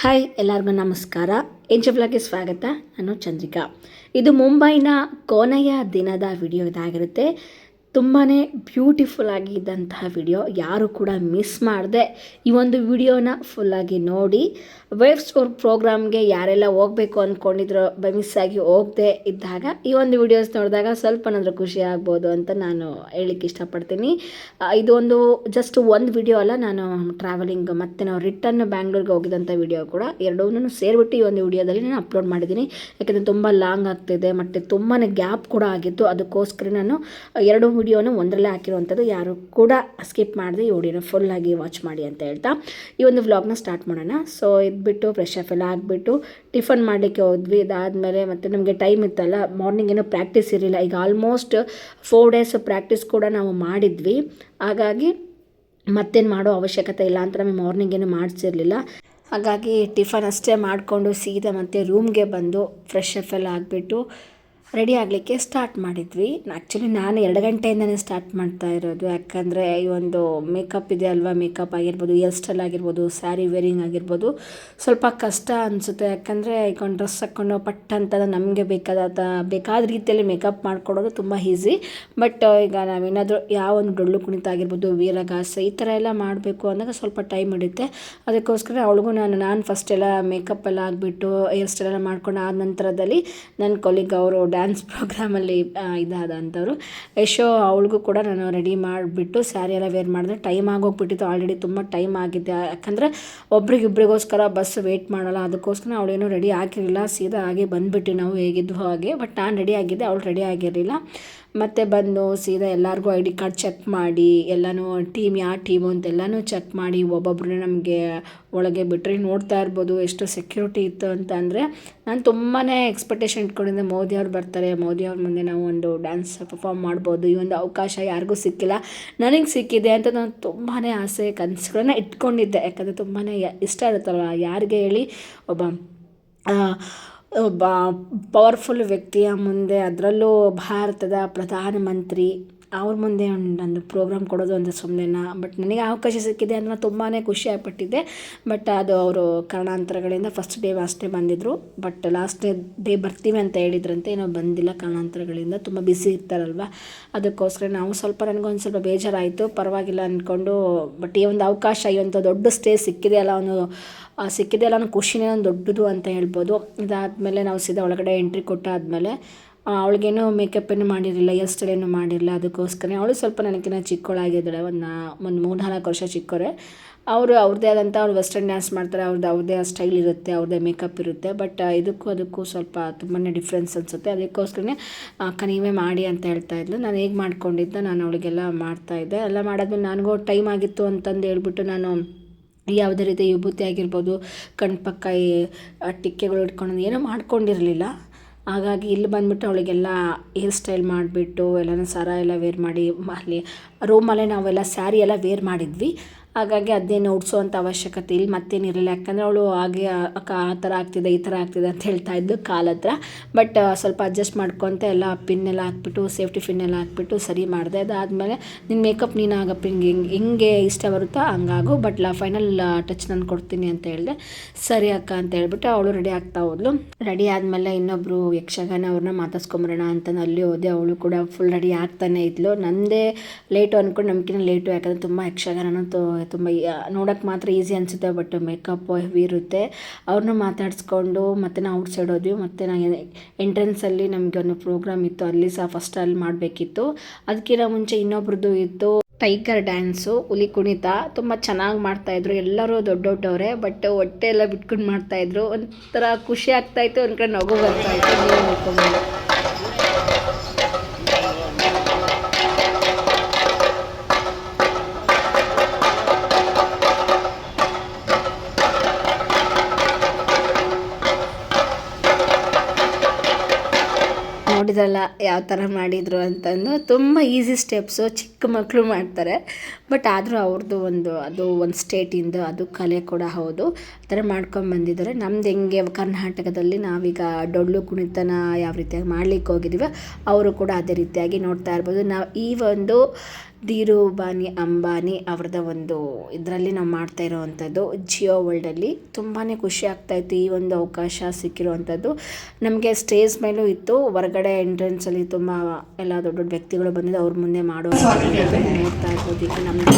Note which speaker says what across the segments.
Speaker 1: Hi ಎಲ್ಲರಿಗೂ ನಮಸ್ಕಾರ. ಏಂಜಬ್ಲಾಗೆ ಸ್ವಾಗತ. ನಾನು ಚಂದ್ರಿಕಾ. ಇದು ಮುಂಬೈನ ಕೊನೆಯ ದಿನದ ವಿಡಿಯೋ ಇದಾಗಿರುತ್ತೆ. ತುಂಬಾ ಬ್ಯೂಟಿಫುಲ್ ಆಗಿದ್ದಂತಹ ವಿಡಿಯೋ ಯಾರು ಕೂಡ ಮಿಸ್ ಮಾಡದೆ ಈ ಒಂದು ವಿಡಿಯೋನ ಫುಲ್ಲಾಗಿ ನೋಡಿ. ವೇವ್ ಸ್ಟೋರ್ ಪ್ರೋಗ್ರಾಮ್ಗೆ ಯಾರೆಲ್ಲ ಹೋಗಬೇಕು ಅಂದ್ಕೊಂಡಿದ್ರು ಬೈ ಮಿಸ್ ಆಗಿ ಹೋಗದೆ ಇದ್ದಾಗ ಈ ಒಂದು ವಿಡಿಯೋಸ್ ನೋಡಿದಾಗ ಸ್ವಲ್ಪನಾದರೂ ಖುಷಿ ಆಗ್ಬೋದು ಅಂತ ನಾನು ಹೇಳಲಿಕ್ಕೆ ಇಷ್ಟಪಡ್ತೀನಿ. ಇದೊಂದು ಜಸ್ಟ್ ಒಂದು ವಿಡಿಯೋ ಅಲ್ಲ, ನಾನು ಟ್ರಾವೆಲಿಂಗ್ ಮತ್ತು ನಾವು ರಿಟರ್ನ್ ಬ್ಯಾಂಗ್ಳೂರ್ಗೆ ಹೋಗಿದ್ದಂಥ ವಿಡಿಯೋ ಕೂಡ ಎರಡೂ ಸೇರಿಬಿಟ್ಟು ಈ ಒಂದು ವಿಡಿಯೋದಲ್ಲಿ ನಾನು ಅಪ್ಲೋಡ್ ಮಾಡಿದ್ದೀನಿ. ಯಾಕೆಂದರೆ ತುಂಬ ಲಾಂಗ್ ಆಗ್ತಿದೆ, ಮತ್ತು ತುಂಬಾ ಗ್ಯಾಪ್ ಕೂಡ ಆಗಿತ್ತು. ಅದಕ್ಕೋಸ್ಕರ ನಾನು ಎರಡು ವಿಡಿಯೋನ ಒಂದರಲ್ಲೇ ಹಾಕಿರುವಂಥದ್ದು. ಯಾರು ಕೂಡ ಸ್ಕಿಪ್ ಮಾಡಿದೆ ಈ ವಿಡಿಯೋನ ಫುಲ್ಲಾಗಿ ವಾಚ್ ಮಾಡಿ ಅಂತ ಹೇಳ್ತಾ. ಈ ಒಂದು ವ್ಲಾಗ್ನ ಸ್ಟಾರ್ಟ್ ಮಾಡೋಣ. ಸೊ ಇದ್ಬಿಟ್ಟು ಫ್ರೆಶ್ ಅಪ್ ಎಲ್ಲ ಆಗಿಬಿಟ್ಟು ಟಿಫನ್ ಮಾಡಲಿಕ್ಕೆ ಹೋದ್ವಿ. ಇದಾದಮೇಲೆ ಮತ್ತು ನಮಗೆ ಟೈಮ್ ಇತ್ತಲ್ಲ. ಮಾರ್ನಿಂಗ್ ಏನೋ ಪ್ರಾಕ್ಟೀಸ್ ಇರಲಿಲ್ಲ. ಈಗ ಆಲ್ಮೋಸ್ಟ್ ಫೋರ್ ಡೇಸ್ ಪ್ರಾಕ್ಟೀಸ್ ಕೂಡ ನಾವು ಮಾಡಿದ್ವಿ. ಹಾಗಾಗಿ ಮತ್ತೇನು ಮಾಡೋ ಅವಶ್ಯಕತೆ ಇಲ್ಲ ಅಂತ ನಮಗೆ ಮಾರ್ನಿಂಗ್ ಏನು ಮಾಡಿಸಿರಲಿಲ್ಲ. ಹಾಗಾಗಿ ಟಿಫನ್ ಅಷ್ಟೇ ಮಾಡಿಕೊಂಡು ಸೀದಾ ಮತ್ತೆ ರೂಮ್ಗೆ ಬಂದು ಫ್ರೆಶ್ ಅಪ್ ಎಲ್ಲ ಆಗಿಬಿಟ್ಟು ರೆಡಿ ಆಗಲಿಕ್ಕೆ ಸ್ಟಾರ್ಟ್ ಮಾಡಿದ್ವಿ. ಆ್ಯಕ್ಚುಲಿ ನಾನು ಎರಡು ಗಂಟೆಯಿಂದನೇ ಸ್ಟಾರ್ಟ್ ಮಾಡ್ತಾ ಇರೋದು. ಯಾಕಂದರೆ ಈ ಒಂದು ಮೇಕಪ್ ಇದೆ ಅಲ್ವಾ? ಮೇಕಪ್ ಆಗಿರ್ಬೋದು, ಹೇರ್ ಸ್ಟೈಲ್ ಆಗಿರ್ಬೋದು, ಸ್ಯಾರಿ ವೇರಿಂಗ್ ಆಗಿರ್ಬೋದು. ಸ್ವಲ್ಪ ಕಷ್ಟ ಅನಿಸುತ್ತೆ. ಯಾಕಂದರೆ ಈಗ ಒಂದು ಡ್ರೆಸ್ ಹಾಕ್ಕೊಂಡು ಪಟ್ ಅಂತ ನಮಗೆ ಬೇಕಾದ ಬೇಕಾದ ರೀತಿಯಲ್ಲಿ ಮೇಕಪ್ ಮಾಡ್ಕೊಡೋದು ತುಂಬ ಈಸಿ. ಬಟ್ ಈಗ ನಾವೇನಾದರೂ ಯಾವ ಒಂದು ಡೊಳ್ಳು ಕುಣಿತ ಆಗಿರ್ಬೋದು, ವೀರಗಾಸ ಈ ಥರ ಎಲ್ಲ ಮಾಡಬೇಕು ಅಂದಾಗ ಸ್ವಲ್ಪ ಟೈಮ್ ಹಿಡಿಯುತ್ತೆ. ಅದಕ್ಕೋಸ್ಕರ ಅವಳಿಗೂ ನಾನು ನಾನು ಫಸ್ಟ್ ಎಲ್ಲ ಮೇಕಪ್ ಎಲ್ಲ ಆಗಿಬಿಟ್ಟು, ಹೇರ್ ಸ್ಟೈಲ್ ಎಲ್ಲ ಮಾಡ್ಕೊಂಡು ಆದ ನಂತರದಲ್ಲಿ ನನ್ನ ಕೊಲಿಗ್ ಅವರು ಡ್ಯಾನ್ಸ್ ಪ್ರೋಗ್ರಾಮಲ್ಲಿ ಇದಾದಂಥವ್ರು ಯಶೋ ಅವಳಿಗೂ ಕೂಡ ನಾನು ರೆಡಿ ಮಾಡಿಬಿಟ್ಟು ಸ್ಯಾರಿ ಎಲ್ಲ ವೇರ್ ಮಾಡಿದ್ರೆ ಟೈಮ್ ಆಗೋಗ್ಬಿಟ್ಟಿತ್ತು. ಆಲ್ರೆಡಿ ತುಂಬ ಟೈಮ್ ಆಗಿದೆ. ಯಾಕಂದರೆ ಒಬ್ರಿಗಿಬ್ರಿಗೋಸ್ಕರ ಬಸ್ ವೆಯ್ಟ್ ಮಾಡೋಲ್ಲ. ಅದಕ್ಕೋಸ್ಕರ ಅವಳೇನು ರೆಡಿ ಆಗಿರಲಿಲ್ಲ. ಸೀದಾ ಹಾಗೆ ಬಂದುಬಿಟ್ಟು ನಾವು ಹೇಗಿದ್ವು ಹಾಗೆ. ಬಟ್ ನಾನು ರೆಡಿ ಆಗಿದ್ದೆ. ಅವಳು ರೆಡಿ ಆಗಿರಲಿಲ್ಲ. ಮತ್ತೆ ಬಂದು ಸೀದಾ ಎಲ್ಲರಿಗೂ ಐ ಡಿ ಕಾರ್ಡ್ ಚೆಕ್ ಮಾಡಿ, ಎಲ್ಲನೂ ಟೀಮ್ ಯಾವ ಟೀಮು ಅಂತೆಲ್ಲನೂ ಚೆಕ್ ಮಾಡಿ ಒಬ್ಬೊಬ್ಬರು ನಮಗೆ ಒಳಗೆ ಬಿಟ್ಟರೆ ನೋಡ್ತಾ ಇರ್ಬೋದು ಎಷ್ಟು ಸೆಕ್ಯೂರಿಟಿ ಇತ್ತು ಅಂತ ಅಂದರೆ ನಾನು ತುಂಬಾ ಎಕ್ಸ್ಪೆಕ್ಟೇಷನ್ ಇಟ್ಕೊಂಡಿದ್ದೆ ಮೋದಿ ಅವ್ರು ಬರ್ತಾರೆ, ಮೋದಿ ಅವ್ರ ಮುಂದೆ ನಾವು ಒಂದು ಡ್ಯಾನ್ಸ್ ಪರ್ಫಾರ್ಮ್ ಮಾಡ್ಬೋದು, ಈ ಒಂದು ಅವಕಾಶ ಯಾರಿಗೂ ಸಿಕ್ಕಿಲ್ಲ. ನನಗೆ ಸಿಕ್ಕಿದೆ ಅಂತ ನಾನು ತುಂಬಾ ಆಸೆ, ಕನಸುಗಳನ್ನ ಇಟ್ಕೊಂಡಿದ್ದೆ. ಯಾಕಂದರೆ ತುಂಬಾ ಇಷ್ಟ ಇರುತ್ತಲ್ಲ ಯಾರಿಗೆ ಹೇಳಿ? ಒಬ್ಬ ಒಬ್ಬ ಪವರ್ಫುಲ್ ವ್ಯಕ್ತಿಯ ಮುಂದೆ ಅದರಲ್ಲೂ ಭಾರತದ ಪ್ರಧಾನಮಂತ್ರಿ ಅವ್ರ ಮುಂದೆ ಒಂದು ಪ್ರೋಗ್ರಾಮ್ ಕೊಡೋದು ಅಂದರೆ ಸುಮ್ಮನೆನಾ ಬಟ್ ನನಗೆ ಅವಕಾಶ ಸಿಕ್ಕಿದೆ ಅಂದ್ರೆ ತುಂಬಾ ಖುಷಿ ಆಗ್ಬಿಟ್ಟಿದ್ದೆ ಬಟ್ ಅದು ಅವರು ಕಾರಣಾಂತರಗಳಿಂದ ಫಸ್ಟ್ ಡೇ ಅಷ್ಟೇ ಬಂದಿದ್ದರು ಬಟ್ ಲಾಸ್ಟ್ ಡೇ ಬರ್ತೀವಿ ಅಂತ ಹೇಳಿದ್ರಂತೆ ಏನೋ ಬಂದಿಲ್ಲ ಕಾರಣಾಂತರಗಳಿಂದ. ತುಂಬ ಬ್ಯುಸಿ ಇರ್ತಾರಲ್ವ? ಅದಕ್ಕೋಸ್ಕರ ನಾವು ಸ್ವಲ್ಪ ನನಗೊಂದು ಸ್ವಲ್ಪ ಬೇಜಾರಾಯಿತು. ಪರವಾಗಿಲ್ಲ ಅಂದ್ಕೊಂಡು ಬಟ್ ಈ ಒಂದು ಅವಕಾಶ, ಈ ಒಂದು ದೊಡ್ಡ ಸ್ಟೇಜ್ ಸಿಕ್ಕಿದೆ ಅಲ್ಲ ಆ ಸಿಕ್ಕಿದೆ. ಅನ್ನೋ ಖುಷಿನೇ ಒಂದು ದೊಡ್ಡದು ಅಂತ ಹೇಳ್ಬೋದು. ಇದಾದಮೇಲೆ ನಾವು ಸೀದಾ ಒಳಗಡೆ ಎಂಟ್ರಿ ಕೊಟ್ಟಾದಮೇಲೆ ಅವಳಿಗೇನು ಮೇಕಪ್ ಏನು ಮಾಡಿರಲಿಲ್ಲ ಹೇರ್ ಸ್ಟೈಲ್ ಏನು ಮಾಡಿರಲಿಲ್ಲ. ಅದಕ್ಕೋಸ್ಕರ ಅವಳು ಸ್ವಲ್ಪ ನನಗಿನ್ನ ಚಿಕ್ಕವಳಾಗಿದ್ದಾಳೆ. ಒಂದು ನಾ, ಒಂದು ಮೂರು ನಾಲ್ಕು ವರ್ಷ ಚಿಕ್ಕವರೇ ಅವರು ಅವ್ರದ್ದೇ ಆದಂಥ ಅವ್ರು ವೆಸ್ಟರ್ನ್ ಡ್ಯಾನ್ಸ್ ಮಾಡ್ತಾರೆ. ಅವ್ರದ್ದು ಅವ್ರದ್ದೇ ಸ್ಟೈಲ್ ಇರುತ್ತೆ ಅವ್ರದ್ದೇ ಮೇಕಪ್ ಇರುತ್ತೆ. ಬಟ್ ಇದಕ್ಕೂ ಅದಕ್ಕೂ ಸ್ವಲ್ಪ ತುಂಬಾ ಡಿಫ್ರೆನ್ಸ್ ಅನಿಸುತ್ತೆ. ಅದಕ್ಕೋಸ್ಕರನೇ ಅಕ್ಕ ಮಾಡಿ ಅಂತ ಹೇಳ್ತಾ ಇದ್ಲು. ನಾನು ಹೇಗೆ ಮಾಡ್ಕೊಂಡಿದ್ದೆ, ನಾನು ಅವಳಿಗೆಲ್ಲ ಮಾಡ್ತಾಯಿದ್ದೆ ಎಲ್ಲ ಮಾಡಾದ್ಮೇಲೆ ನನಗೂ ಟೈಮ್ ಆಗಿತ್ತು ಅಂತಂದು ಹೇಳ್ಬಿಟ್ಟು ನಾನು ಯಾವುದೇ ರೀತಿ ವಿಭೂತಿ ಆಗಿರ್ಬೋದು ಕಣ್ಪಕ್ಕ ಈ ಟಿಕ್ಕೆಗಳು ಇಟ್ಕೊಂಡು ಏನೂ ಮಾಡ್ಕೊಂಡಿರಲಿಲ್ಲ. ಹಾಗಾಗಿ ಇಲ್ಲಿ ಬಂದ್ಬಿಟ್ಟು ಅವಳಿಗೆಲ್ಲ ಹೇರ್ ಸ್ಟೈಲ್ ಮಾಡಿಬಿಟ್ಟು, ಎಲ್ಲನೂ ಸರ ಎಲ್ಲ ವೇರ್ ಮಾಡಿ, ಅಲ್ಲಿ ರೂಮಲ್ಲೇ ನಾವೆಲ್ಲ ಸ್ಯಾರಿ ಎಲ್ಲ ವೇರ್ ಮಾಡಿದ್ವಿ. ಹಾಗಾಗಿ ಅದೇನು ಉಡ್ಸೋವಂಥ ಅವಶ್ಯಕತೆ ಇಲ್ಲಿ ಮತ್ತೇನಿರಲಿಲ್ಲ ಯಾಕಂದರೆ ಅವಳು ಹಾಗೆ ಆ ಥರ ಆಗ್ತಿದೆ, ಈ ಥರ ಆಗ್ತಿದೆ ಅಂತ ಹೇಳ್ತಾ ಇದ್ದು ಕಾಲ ಹತ್ರ. ಬಟ್ ಸ್ವಲ್ಪ ಅಡ್ಜಸ್ಟ್ ಮಾಡ್ಕೊತ ಎಲ್ಲ ಪಿನ್ನೆಲ್ಲ ಹಾಕ್ಬಿಟ್ಟು ಸೇಫ್ಟಿ ಪಿನ್ನೆಲ್ಲ ಹಾಕ್ಬಿಟ್ಟು ಸರಿ ಮಾಡಿದೆ. ಅದಾದಮೇಲೆ ನಿನ್ನ ಮೇಕಪ್ ನೀನು ಆಗಪ್ಪ, ಹಿಂಗೆ ಹಿಂಗೆ, ಹೆಂಗೆ ಇಷ್ಟ ಬರುತ್ತೋ ಹಂಗಾಗು. ಬಟ್ ಲಾ ಫೈನಲ್ ಟಚ್ ನಾನು ಕೊಡ್ತೀನಿ ಅಂತ ಹೇಳಿದೆ. ಸರಿ ಅಕ್ಕ ಅಂತ ಹೇಳ್ಬಿಟ್ಟು ಅವಳು ರೆಡಿ ಆಗ್ತಾ ಹೋದ್ಲು. ರೆಡಿ ಆದಮೇಲೆ ಇನ್ನೊಬ್ಬರು ಯಕ್ಷಗಾನ ಅವ್ರನ್ನ ಮಾತಾಡ್ಸ್ಕೊಂಬರೋಣ ಅಂತ ಅಲ್ಲಿ ಹೋದೆ. ಅವಳು ಕೂಡ ಫುಲ್ ರೆಡಿ ಆಗ್ತಾನೆ ಇದ್ಲು. ನಂದೇ ಲೇಟು ಅಂದ್ಕೊಂಡು ನಮ್ಗಿನ್ನ ಲೇಟು ಯಾಕಂದರೆ ತುಂಬ ಯಕ್ಷಗಾನನೂ ತುಂಬ ನೋಡೋಕ್ಕೆ ಮಾತ್ರ ಈಸಿ ಅನಿಸುತ್ತೆ ಬಟ್ ಮೇಕಪ್ ಹೆವಿ ಇರುತ್ತೆ. ಅವ್ರನ್ನ ಮಾತಾಡಿಸ್ಕೊಂಡು ಮತ್ತೆ ನಾವು ಔಟ್ ಸೈಡ್ ಹೋದ್ವಿ, ಮತ್ತು ನಾನು ಎಂಟ್ರೆನ್ಸಲ್ಲಿ ನಮಗೆ ಒಂದು ಪ್ರೋಗ್ರಾಮ್ ಇತ್ತು, ಅಲ್ಲಿ ಸಹ ಫಸ್ಟ್ ಅಲ್ಲಿ ಮಾಡಬೇಕಿತ್ತು. ಅದಕ್ಕಿಂತ ಮುಂಚೆ ಇನ್ನೊಬ್ರದ್ದು ಇತ್ತು ಟೈಗರ್ ಡ್ಯಾನ್ಸು ಹುಲಿ ಕುಣಿತ. ತುಂಬ ಚೆನ್ನಾಗಿ ಮಾಡ್ತಾಯಿದ್ರು ಎಲ್ಲರೂ ದೊಡ್ಡ ದೊಡ್ಡವರೇ ಬಟ್ ಹೊಟ್ಟೆ ಎಲ್ಲ ಬಿಟ್ಕೊಂಡು ಮಾಡ್ತಾಯಿದ್ರು ಒಂಥರ ಖುಷಿ ಆಗ್ತಾಯಿತ್ತು ಒಂದು ಕಡೆ ನಗು ಬರ್ತಾಯಿತ್ತು ನೋಡಿದ್ರಲ್ಲ ಯಾವ ಥರ ಮಾಡಿದರು ಅಂತಂದು ತುಂಬ ಈಸಿ ಸ್ಟೆಪ್ಸು ಚಿಕ್ಕ ಮಕ್ಕಳು ಮಾಡ್ತಾರೆ. ಬಟ್ ಆದರೂ ಅವ್ರದ್ದು ಒಂದು, ಅದು ಒಂದು ಸ್ಟೇಟಿಂದ ಅದು ಕಲೆ ಕೂಡ ಹೌದು. ಆ ಥರ ಮಾಡ್ಕೊಂಡು ಬಂದಿದ್ದಾರೆ. ನಮ್ದು ಹೆಂಗೆ ಕರ್ನಾಟಕದಲ್ಲಿ ನಾವೀಗ ಡೊಳ್ಳು ಕುಣಿತನ ಯಾವ ರೀತಿಯಾಗಿ ಮಾಡ್ಲಿಕ್ಕೆ ಹೋಗಿದ್ದೀವಿ, ಅವರು ಕೂಡ ಅದೇ ರೀತಿಯಾಗಿ ನೋಡ್ತಾ ಇರ್ಬೋದು. ನಾವು ಈ ಒಂದು ಧೀರುಬಾನಿ, ಅಂಬಾನಿ ಅವ್ರದ್ದು ಒಂದು ಇದರಲ್ಲಿ ನಾವು ಮಾಡ್ತಾ ಇರೋವಂಥದ್ದು. ಜಿಯೋ ವರ್ಲ್ಡಲ್ಲಿ ತುಂಬಾ ಖುಷಿ ಆಗ್ತಾಯಿತ್ತು ಈ ಒಂದು ಅವಕಾಶ ಸಿಕ್ಕಿರುವಂಥದ್ದು. ನಮಗೆ ಸ್ಟೇಜ್ ಮೇಲೂ ಇತ್ತು. ಹೊರಗಡೆ ಎಂಟ್ರೆನ್ಸಲ್ಲಿ ತುಂಬ ಎಲ್ಲ ದೊಡ್ಡ ದೊಡ್ಡ ವ್ಯಕ್ತಿಗಳು ಬಂದಿದ್ದು ಅವ್ರ ಮುಂದೆ ಮಾಡೋ ನೋಡ್ತಾ ಇರ್ಬೋದು. ಈಗ ನಮಗೆ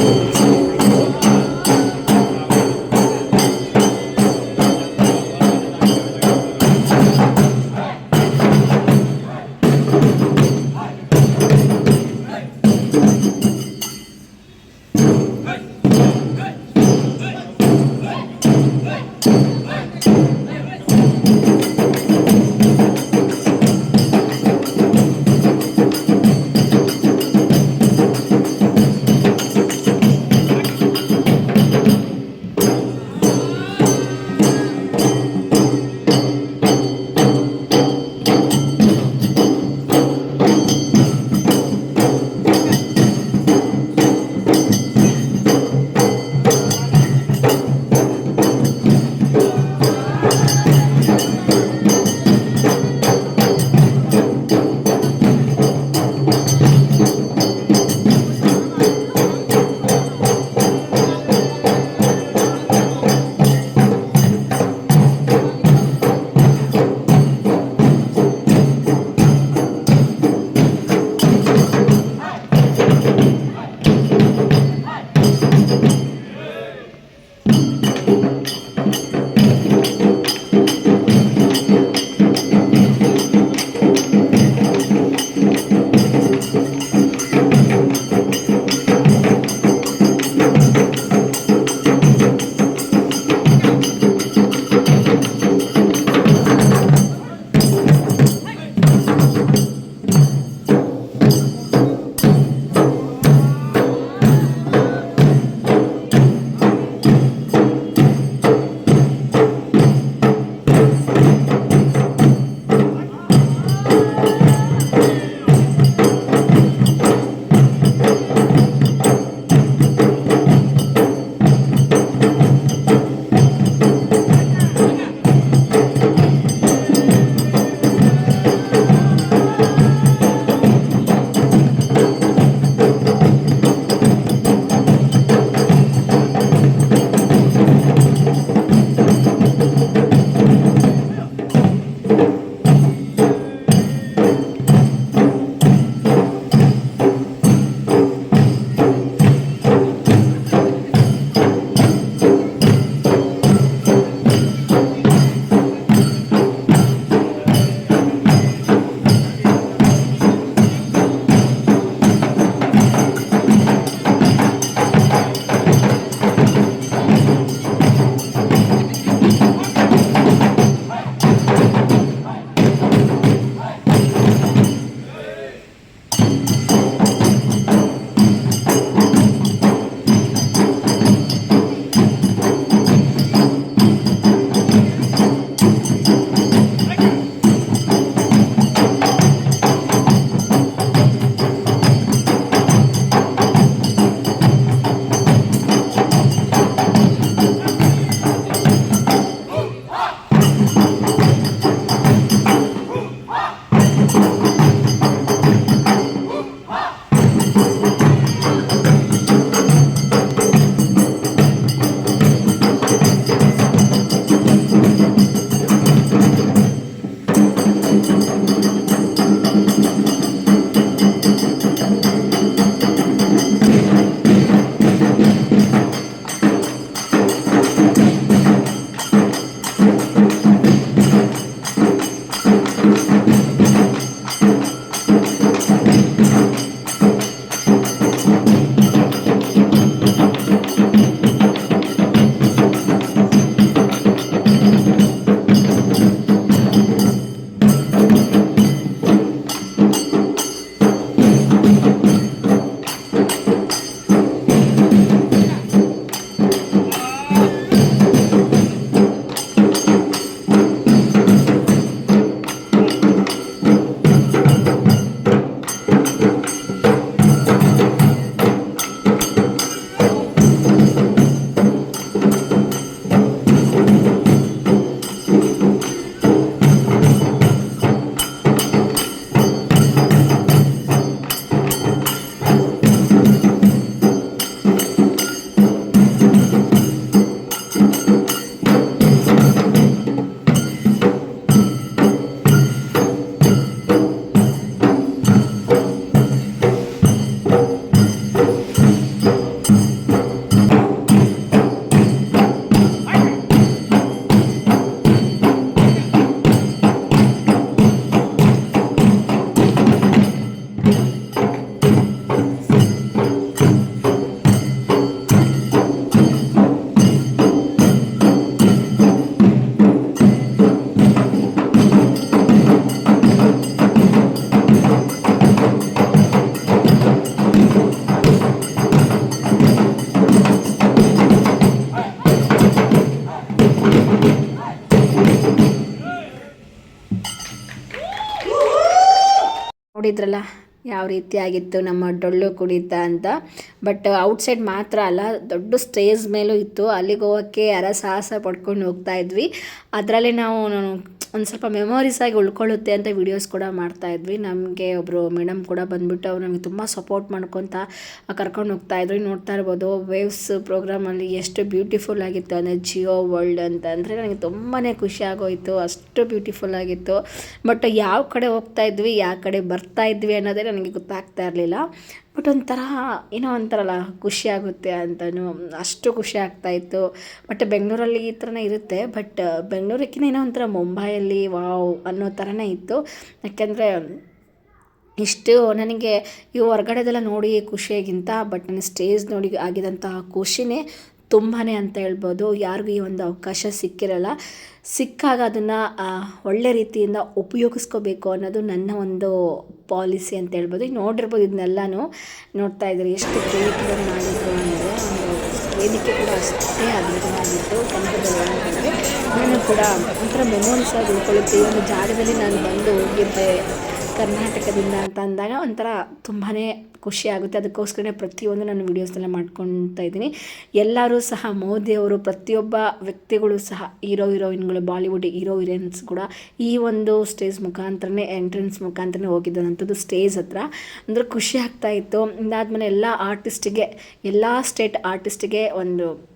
Speaker 1: ಹೊಡಿದ್ರಲ್ಲ ಯಾವ ರೀತಿಯಾಗಿತ್ತು, ನಮ್ಮ ಡೊಳ್ಳು ಕುಣಿತ ಅಂತ. ಬಟ್ ಔಟ್ಸೈಡ್ ಮಾತ್ರ ಅಲ್ಲ, ದೊಡ್ಡ ಸ್ಟೇಜ್ ಮೇಲೂ ಇತ್ತು. ಅಲ್ಲಿಗೆ ಹೋಗೋಕ್ಕೆ ಸಾಹಸ ಪಡ್ಕೊಂಡು ಹೋಗ್ತಾ ಇದ್ವಿ. ಅದರಲ್ಲಿ ನಾವು ಒಂದು ಸ್ವಲ್ಪ ಮೆಮೊರೀಸ್ ಆಗಿ ಉಳ್ಕೊಳ್ಳುತ್ತೆ ಅಂತ ವಿಡಿಯೋಸ್ ಕೂಡ ಮಾಡ್ತಾ ಇದ್ವಿ. ನಮಗೆ ಒಬ್ಬರು ಮೇಡಮ್ ಕೂಡ ಬಂದ್ಬಿಟ್ಟು ಅವ್ರು ನಮಗೆ ತುಂಬ ಸಪೋರ್ಟ್ ಮಾಡ್ಕೊತ ಕರ್ಕೊಂಡು ಹೋಗ್ತಾ ಇದ್ರು. ನೋಡ್ತಾ ಇರ್ಬೋದು ವೇವ್ಸ್ ಪ್ರೋಗ್ರಾಮಲ್ಲಿ ಎಷ್ಟು ಬ್ಯೂಟಿಫುಲ್ ಆಗಿತ್ತು. ಅಂದರೆ ಜಿಯೋ ವರ್ಲ್ಡ್ ಅಂತ ಅಂದರೆ ನನಗೆ ತುಂಬಾ ಖುಷಿ ಆಗೋಯಿತು. ಅಷ್ಟು ಬ್ಯೂಟಿಫುಲ್ ಆಗಿತ್ತು. ಬಟ್ ಯಾವ ಕಡೆ ಹೋಗ್ತಾ ಇದ್ವಿ, ಯಾವ ಕಡೆ ಬರ್ತಾ ಇದ್ವಿ ಅನ್ನೋದೇ ನನಗೆ ಗೊತ್ತಾಗ್ತಾ ಇರಲಿಲ್ಲ. ಬಟ್ ಒಂಥರ ಏನೋ ಒಂಥರಲ್ಲ, ಖುಷಿ ಆಗುತ್ತೆ ಅಂತಲೂ ಅಷ್ಟು ಖುಷಿ ಆಗ್ತಾಯಿತ್ತು ಬಟ್ ಬೆಂಗಳೂರಲ್ಲಿ ಈ ಥರನೇ ಇರುತ್ತೆ. ಬಟ್ ಬೆಂಗಳೂರಕ್ಕಿಂತ ಏನೋ ಒಂಥರ ಮುಂಬೈಯಲ್ಲಿ ವಾವ್ ಅನ್ನೋ ಥರನೇ ಇತ್ತು. ಯಾಕೆಂದರೆ, ಇಷ್ಟು ನನಗೆ ಈ ಹೊರ್ಗಡೆದೆಲ್ಲ ನೋಡಿ ಖುಷಿಯಾಗಿಂತ ಬಟ್ ನನ್ನ ಸ್ಟೇಜ್ ನೋಡಿ ಆಗಿದಂತಹ ಖುಷಿನೇ ತುಂಬಾ ಅಂತ ಹೇಳ್ಬೋದು. ಯಾರಿಗೂ ಈ ಒಂದು ಅವಕಾಶ ಸಿಕ್ಕಿರಲ್ಲ. ಸಿಕ್ಕಾಗ ಅದನ್ನು ಒಳ್ಳೆ ರೀತಿಯಿಂದ ಉಪಯೋಗಿಸ್ಕೋಬೇಕು ಅನ್ನೋದು ನನ್ನ ಒಂದು ಪಾಲಿಸಿ ಅಂತ ಹೇಳ್ಬೋದು. ನೋಡಿರ್ಬೋದು ಇದನ್ನೆಲ್ಲನೂ ನೋಡ್ತಾ ಇದ್ದೀರಿ. ಎಷ್ಟು ಕ್ರಿಯೇಟಿವ್ ಮಾಡಿದ್ರು ಅಂದರೆ ಒಂದು ವೇದಿಕೆ ಕೂಡ ಅಷ್ಟೇ ಅದ್ಭುತವಾಗಿತ್ತು ಕನ್ನಡದಲ್ಲಿ ನಾನು ಕೂಡ ಒಂಥರ ಮೆಮೊರೀಸ್ ಆಗಿ ಉಳ್ಕೊಳ್ಳುತ್ತೆ. ಈ ಒಂದು ಜಾಗದಲ್ಲಿ ನಾನು ಬಂದು ಹೋಗಿದ್ದೆ. ಕರ್ನಾಟಕದಿಂದ ಅಂತ ಅಂದಾಗ ಒಂಥರ ತುಂಬಾ ಖುಷಿ ಆಗುತ್ತೆ. ಅದಕ್ಕೋಸ್ಕರನೇ ಪ್ರತಿಯೊಂದು ನಾನು ವೀಡಿಯೋಸ್ನೆಲ್ಲ ಮಾಡ್ಕೊತಾ ಇದ್ದೀನಿ. ಎಲ್ಲರೂ ಸಹ ಮೋದಿಯವರು ಪ್ರತಿಯೊಬ್ಬ ವ್ಯಕ್ತಿಗಳು ಸಹ, ಹೀರೋ, ಹೀರೋಯಿನ್ಗಳು, ಬಾಲಿವುಡ್ ಹೀರೋ, ಹೀರೋಯಿನ್ಸ್ ಕೂಡ ಈ ಒಂದು ಸ್ಟೇಜ್ ಮುಖಾಂತರನೇ, ಎಂಟ್ರೆನ್ಸ್ ಮುಖಾಂತರನೇ ಹೋಗಿದ್ದಂಥದ್ದು ಸ್ಟೇಜ್ ಹತ್ರ. ಅಂದರೆ ಖುಷಿ ಆಗ್ತಾ ಇತ್ತು. ಇದಾದಮೇಲೆ ಎಲ್ಲ ಆರ್ಟಿಸ್ಟಿಗೆ ಎಲ್ಲ ಸ್ಟೇಟ್ ಆರ್ಟಿಸ್ಟಿಗೆ ಒಂದು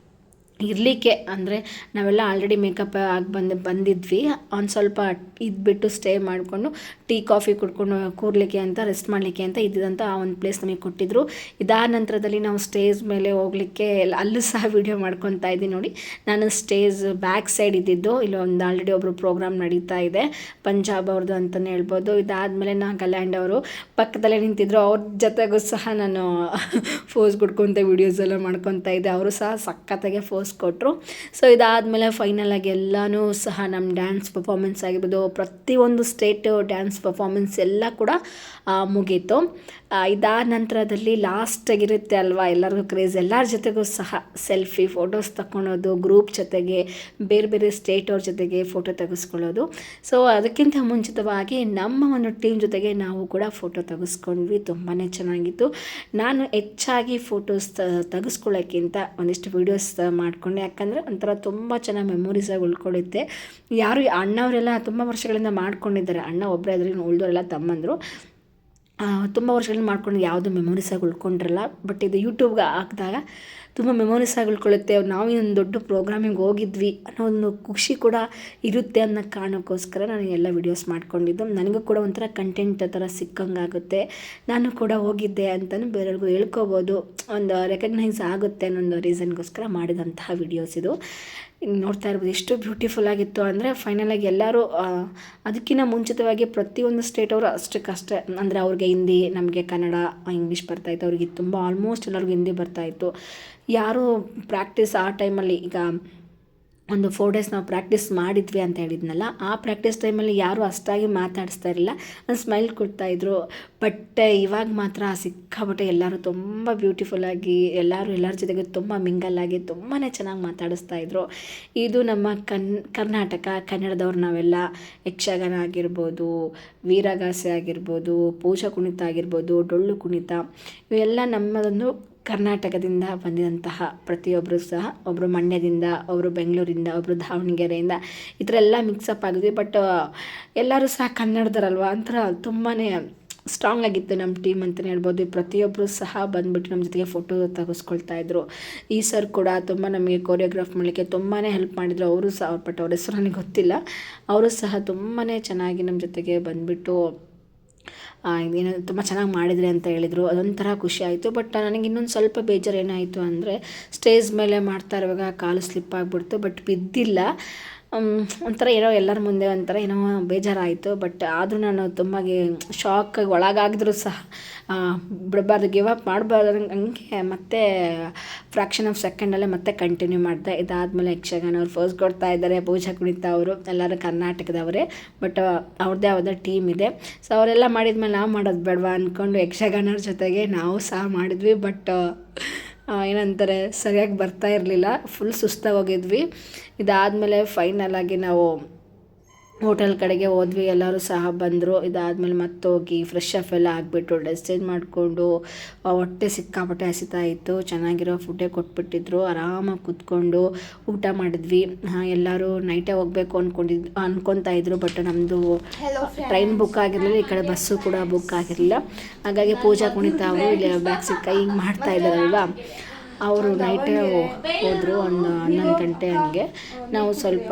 Speaker 1: ಇರಲಿಕ್ಕೆ ಅಂದರೆ ನಾವೆಲ್ಲ ಆಲ್ರೆಡಿ ಮೇಕಪ್ ಆಗಿ ಬಂದು, ಬಂದಿದ್ವಿ. ಒಂದು ಸ್ವಲ್ಪ ಇದ್ಬಿಟ್ಟು ಸ್ಟೇ ಮಾಡಿಕೊಂಡು ಟೀ, ಕಾಫಿ ಕುಡ್ಕೊಂಡು ಕೂರ್ಲಿಕ್ಕೆ ಅಂತ ರೆಸ್ಟ್ ಮಾಡಲಿಕ್ಕೆ ಅಂತ ಇದ್ದಿದ್ದಂಥ ಆ ಒಂದು ಪ್ಲೇಸ್ ನಮಗೆ ಕೊಟ್ಟಿದ್ದರು ಇದಾದ ನಂತರದಲ್ಲಿ ನಾವು ಸ್ಟೇಜ್ ಮೇಲೆ ಹೋಗಲಿಕ್ಕೆ ಅಲ್ಲೂ ಸಹ ವೀಡಿಯೋ ಮಾಡ್ಕೊತಾ ಇದ್ದೀನಿ ನೋಡಿ. ನಾನು ಸ್ಟೇಜ್ ಬ್ಯಾಕ್ ಸೈಡ್ ಇದ್ದಿದ್ದು. ಇಲ್ಲಿ ಒಂದು ಆಲ್ರೆಡಿ ಒಬ್ಬರು ಪ್ರೋಗ್ರಾಮ್ ನಡೀತಾ ಇದೆ. ಪಂಜಾಬ್ ಅವ್ರದ್ದು ಅಂತಲೇ ಹೇಳ್ಬೋದು. ಇದಾದಮೇಲೆ ನಾಗಾಲ್ಯಾಂಡ್ ಅವರು ಪಕ್ಕದಲ್ಲೇ ನಿಂತಿದ್ರು. ಅವ್ರ ಜೊತೆಗೂ ಸಹ ನಾನು ಫೋಸ್ ಕೊಡ್ಕೊತ ವೀಡಿಯೋಸ್ ಎಲ್ಲ ಮಾಡ್ಕೊತಾ ಇದ್ದೆ. ಅವರು ಸಹ ಸಖತ್ತಾಗೆ ಫೋಸ್ ಕೊಟ್ಟರು. ಸೊ ಇದಾದಮೇಲೆ ಫೈನಲಾಗಿ ಎಲ್ಲನೂ ಸಹ ನಮ್ಮ ಡ್ಯಾನ್ಸ್ ಪರ್ಫಾಮೆನ್ಸ್ ಆಗಿರ್ಬೋದು, ಪ್ರತಿಯೊಂದು ಸ್ಟೇಟ್ ಡ್ಯಾನ್ಸ್ ಪರ್ಫಾಮೆನ್ಸ್ ಎಲ್ಲ ಕೂಡ ಮುಗೀತು. ಇದಾದ ನಂತರದಲ್ಲಿ ಲಾಸ್ಟಾಗಿರುತ್ತೆ ಅಲ್ವಾ ಎಲ್ಲರಿಗೂ ಕ್ರೇಜ್ ಎಲ್ಲರ ಜೊತೆಗೂ ಸಹ ಸೆಲ್ಫಿ ಫೋಟೋಸ್ ತಗೊಳೋದು ಗ್ರೂಪ್ ಜೊತೆಗೆ, ಬೇರೆ ಬೇರೆ ಸ್ಟೇಟ್ ಅವ್ರ ಜೊತೆಗೆ ಫೋಟೋ ತೆಗೆಸ್ಕೊಳ್ಳೋದು. ಸೊ ಅದಕ್ಕಿಂತ ಮುಂಚಿತವಾಗಿ ನಮ್ಮ ಒಂದು ಟೀಮ್ ಜೊತೆಗೆ ನಾವು ಕೂಡ ಫೋಟೋ ತೆಗೆಸ್ಕೊಂಡ್ವಿ. ತುಂಬಾ ಚೆನ್ನಾಗಿತ್ತು. ನಾನು ಹೆಚ್ಚಾಗಿ ಫೋಟೋಸ್ ತೆಗೆಸ್ಕೊಳ್ಳೋಕ್ಕಿಂತ ಒಂದಿಷ್ಟು ವೀಡಿಯೋಸ್ ಮಾಡಿಕೊಂಡೆ. ಯಾಕಂದರೆ ಒಂಥರ ತುಂಬ ಚೆನ್ನಾಗಿ ಮೆಮೊರೀಸಾಗಿ ಉಳ್ಕೊಳ್ಳುತ್ತೆ. ಯಾರು ಅಣ್ಣವರೆಲ್ಲ ತುಂಬ ವರ್ಷಗಳಿಂದ ಮಾಡ್ಕೊಂಡಿದ್ದಾರೆ. ಅಣ್ಣ ಒಬ್ಬರೇ ಆದರೆ ಉಳಿದವರೆಲ್ಲ ತಮ್ಮಂದರು. ತುಂಬ ವರ್ಷಗಳಿಂದ ಮಾಡ್ಕೊಂಡು ಯಾವುದು ಮೆಮೊರೀಸಾಗಿ ಉಳ್ಕೊಂಡಿರಲ್ಲ ಬಟ್ ಇದು ಯೂಟ್ಯೂಬ್ಗೆ ಹಾಕಿದಾಗ ತುಂಬ ಮೆಮೊರೀಸ್ ಆಗಿ ಉಳ್ಕೊಳ್ಳುತ್ತೆ. ನಾವು ಇನ್ನೊಂದು ದೊಡ್ಡ ಪ್ರೋಗ್ರಾಮಿಗೆ ಹೋಗಿದ್ವಿ ಅನ್ನೋ ಒಂದು ಖುಷಿ ಕೂಡ ಇರುತ್ತೆ ಅನ್ನೋ ಕಾರಣಕ್ಕೋಸ್ಕರ ನಾನು ಎಲ್ಲ ವೀಡಿಯೋಸ್ ಮಾಡ್ಕೊಂಡಿದ್ದು. ನನಗೂ ಕೂಡ ಒಂಥರ ಕಂಟೆಂಟ್ ಥರ ಸಿಕ್ಕಂಗಾಗುತ್ತೆ. ನಾನು ಕೂಡ ಹೋಗಿದ್ದೆ ಅಂತಲೂ ಬೇರೆಯವ್ರಿಗೂ ಹೇಳ್ಕೋಬೋದು. ಒಂದು ರೆಕಗ್ನೈಸ್ ಆಗುತ್ತೆ ಅನ್ನೋ ಒಂದು ರೀಸನ್ಗೋಸ್ಕರ ಮಾಡಿದಂತಹ ವೀಡಿಯೋಸ್ ಇದು. ನೋಡ್ತಾ ಇರ್ಬೋದು. ಎಷ್ಟು ಬ್ಯೂಟಿಫುಲ್ ಆಗಿತ್ತು ಅಂದರೆ ಫೈನಲಾಗಿ ಎಲ್ಲರೂ ಅದಕ್ಕಿಂತ ಮುಂಚಿತವಾಗಿ ಪ್ರತಿಯೊಂದು ಸ್ಟೇಟ್ ಅವರು ಅಷ್ಟಕ್ಕಷ್ಟೇ, ಅಂದರೆ ಅವ್ರಿಗೆ ಹಿಂದಿ, ನಮಗೆ ಕನ್ನಡ, ಇಂಗ್ಲೀಷ್ ಬರ್ತಾಯಿತ್ತು ಅವ್ರಿಗೆ ತುಂಬ ಆಲ್ಮೋಸ್ಟ್ ಎಲ್ಲರಿಗೂ ಹಿಂದಿ ಬರ್ತಾಯಿತ್ತು ಯಾರು ಪ್ರಾಕ್ಟೀಸ್ ಆ ಟೈಮಲ್ಲಿ ಈಗ ಒಂದು ಫೋರ್ ಡೇಸ್ ನಾವು ಪ್ರಾಕ್ಟೀಸ್ ಮಾಡಿದ್ವಿ ಅಂತ ಹೇಳಿದ್ನಲ್ಲ, ಆ ಪ್ರಾಕ್ಟೀಸ್ ಟೈಮಲ್ಲಿ ಯಾರೂ ಅಷ್ಟಾಗಿ ಮಾತಾಡಿಸ್ತಾ ಇರಲಿಲ್ಲ. ಸ್ಮೈಲ್ ಕೊಡ್ತಾಯಿದ್ರು ಬಟ್ ಇವಾಗ ಮಾತ್ರ ಸಿಕ್ಕಾಬಟ್ಟೆ ಎಲ್ಲರೂ ತುಂಬ ಬ್ಯೂಟಿಫುಲ್ಲಾಗಿ ಎಲ್ಲರೂ ಎಲ್ಲರ ಜೊತೆಗೆ ತುಂಬ ಮಿಂಗಲ್ಲಾಗಿ ತುಂಬಾ ಚೆನ್ನಾಗಿ ಮಾತಾಡಿಸ್ತಾ ಇದ್ರು. ಇದು ನಮ್ಮ ಕನ್, ಕರ್ನಾಟಕ, ಕನ್ನಡದವ್ರು ನಾವೆಲ್ಲ ಯಕ್ಷಗಾನ ಆಗಿರ್ಬೋದು, ವೀರಗಾಸೆ ಆಗಿರ್ಬೋದು, ಪೂಜಾ ಕುಣಿತ ಆಗಿರ್ಬೋದು, ಡೊಳ್ಳು ಕುಣಿತ, ಇವೆಲ್ಲ ನಮ್ಮದೊಂದು ಕರ್ನಾಟಕದಿಂದ ಬಂದಿದಂತಹ ಪ್ರತಿಯೊಬ್ಬರು ಸಹ ಒಬ್ಬರು ಮಂಡ್ಯದಿಂದ ಒಬ್ಬರು ಬೆಂಗಳೂರಿಂದ ಒಬ್ಬರು ದಾವಣಗೆರೆಯಿಂದ ಈ ಥರ ಎಲ್ಲ ಮಿಕ್ಸಪ್ ಆಗಿದ್ವಿ ಬಟ್ ಎಲ್ಲರೂ ಸಹ ಕನ್ನಡದರಲ್ವ? ಒಂಥರ ತುಂಬಾ ಸ್ಟ್ರಾಂಗ್ ಆಗಿತ್ತು ನಮ್ಮ ಟೀಮ್ ಅಂತಲೇ ಹೇಳ್ಬೋದು. ಪ್ರತಿಯೊಬ್ಬರು ಸಹ ಬಂದುಬಿಟ್ಟು ನಮ್ಮ ಜೊತೆಗೆ ಫೋಟೋ ತೆಗೆಸ್ಕೊಳ್ತಾ ಇದ್ರು. ಈ ಸರ್ ಕೂಡ ತುಂಬ ನಮಗೆ ಕೊರಿಯೋಗ್ರಾಫ್ ಮಾಡಲಿಕ್ಕೆ ತುಂಬಾ ಹೆಲ್ಪ್ ಮಾಡಿದರು. ಅವರು ಸಹ ಬಟ್ ಅವ್ರ ಹೆಸರು ನನಗೆ ಗೊತ್ತಿಲ್ಲ. ಅವರು ಸಹ ತುಂಬಾ ಚೆನ್ನಾಗಿ ನಮ್ಮ ಜೊತೆಗೆ ಬಂದುಬಿಟ್ಟು ಇದೇನು ತುಂಬ ಚೆನ್ನಾಗಿ ಮಾಡಿದ್ರಿ ಅಂತ ಹೇಳಿದರು, ಅದೊಂಥರ ಖುಷಿ ಆಯಿತು. ಬಟ್ ನನಗೆ ಇನ್ನೊಂದು ಸ್ವಲ್ಪ ಬೇಜಾರು ಏನಾಯಿತು ಅಂದರೆ ಸ್ಟೇಜ್ ಮೇಲೆ ಮಾಡ್ತಾ ಇರುವಾಗ ಕಾಲು ಸ್ಲಿಪ್ ಆಗಿಬಿಡ್ತು ಬಟ್ ಬಿದ್ದಿಲ್ಲ. ಒಂಥರ ಏನೋ ಎಲ್ಲರ ಮುಂದೆ ಒಂಥರ ಏನೋ ಬೇಜಾರಾಯಿತು ಬಟ್ ಆದರೂ ನಾನು ತುಂಬ ಶಾಕ್ ಒಳಗಾಗಿದ್ರೂ ಸಹ ಬಿಡಬಾರ್ದು ಗಿವ್ ಅಪ್ ಮಾಡಬಾರ್ದು ಹಂಗೆ ಮತ್ತೆ ಫ್ರ್ಯಾಕ್ಷನ್ ಆಫ್ ಸೆಕೆಂಡಲ್ಲೇ ಮತ್ತೆ ಕಂಟಿನ್ಯೂ ಮಾಡಿದೆ ಇದಾದಮೇಲೆ ಯಕ್ಷಗಾನ ಅವ್ರು ಫೋಸ್ ಕೊಡ್ತಾ ಇದ್ದಾರೆ ಪೂಜಾ ಕುಣಿತ ಅವರು, ಎಲ್ಲರೂ ಕರ್ನಾಟಕದವರೇ ಬಟ್ ಅವ್ರದ್ದೇ ಯಾವುದೋ ಟೀಮ್ ಇದೆ. ಸೊ ಅವರೆಲ್ಲ ಮಾಡಿದ್ಮೇಲೆ ನಾವು ಮಾಡೋದು ಬೇಡವಾ ಅಂದ್ಕೊಂಡು ಯಕ್ಷಗಾನವ್ರ ಜೊತೆಗೆ ನಾವು ಸಹ ಮಾಡಿದ್ವಿ ಬಟ್ ಏನಂತಾರೆ ಸರಿಯಾಗಿ ಬರ್ತಾ ಇರಲಿಲ್ಲ. ಫುಲ್ ಸುಸ್ತಾಗಿ ಹೋಗಿದ್ವಿ. ಇದಾದಮೇಲೆ ಫೈನಲಾಗಿ ನಾವು ಹೋಟೆಲ್ ಕಡೆಗೆ ಹೋದ್ವಿ ಎಲ್ಲರೂ ಸಹ ಬಂದರು. ಇದಾದಮೇಲೆ ಮತ್ತೆ ಹೋಗಿ ಫ್ರೆಶ್ ಅಪ್ ಎಲ್ಲ ಆಗಿಬಿಟ್ಟು ಡ್ರೆಸ್ ಚೇಂಜ್ ಮಾಡಿಕೊಂಡು ಹೊಟ್ಟೆ ಸಿಕ್ಕಾಪಟ್ಟೆ ಹಸಿತಾ ಇತ್ತು. ಚೆನ್ನಾಗಿರೋ ಫುಡ್ಡೇ ಕೊಟ್ಬಿಟ್ಟಿದ್ರು. ಆರಾಮಾಗಿ ಕೂತ್ಕೊಂಡು ಊಟ ಮಾಡಿದ್ವಿ. ಎಲ್ಲರೂ ನೈಟೇ ಹೋಗಬೇಕು ಅಂದ್ಕೊಂಡಿದ್ದು ಅಂದ್ಕೊತಾ ಇದ್ರು ಬಟ್ ನಮ್ಮದು ಟ್ರೈನ್ ಬುಕ್ ಆಗಿರಲಿಲ್ಲ ಈ ಕಡೆ ಬಸ್ಸು ಕೂಡ ಬುಕ್ ಆಗಿರಲಿಲ್ಲ. ಹಾಗಾಗಿ ಪೂಜಾ ಕುಣಿತಾವು ಅವರು ಇಲ್ಲಿ ಬ್ಯಾಗ್ ಸಿಕ್ಕ ಹಿಂಗೆ ಮಾಡ್ತಾ ಇದ್ದಾರಲ್ವಾ? ಅವರು ನೈಟೇ ಹೋದರು ಒಂದು ಹನ್ನೊಂದು ಗಂಟೆ ಹಂಗೆ. ನಾವು ಸ್ವಲ್ಪ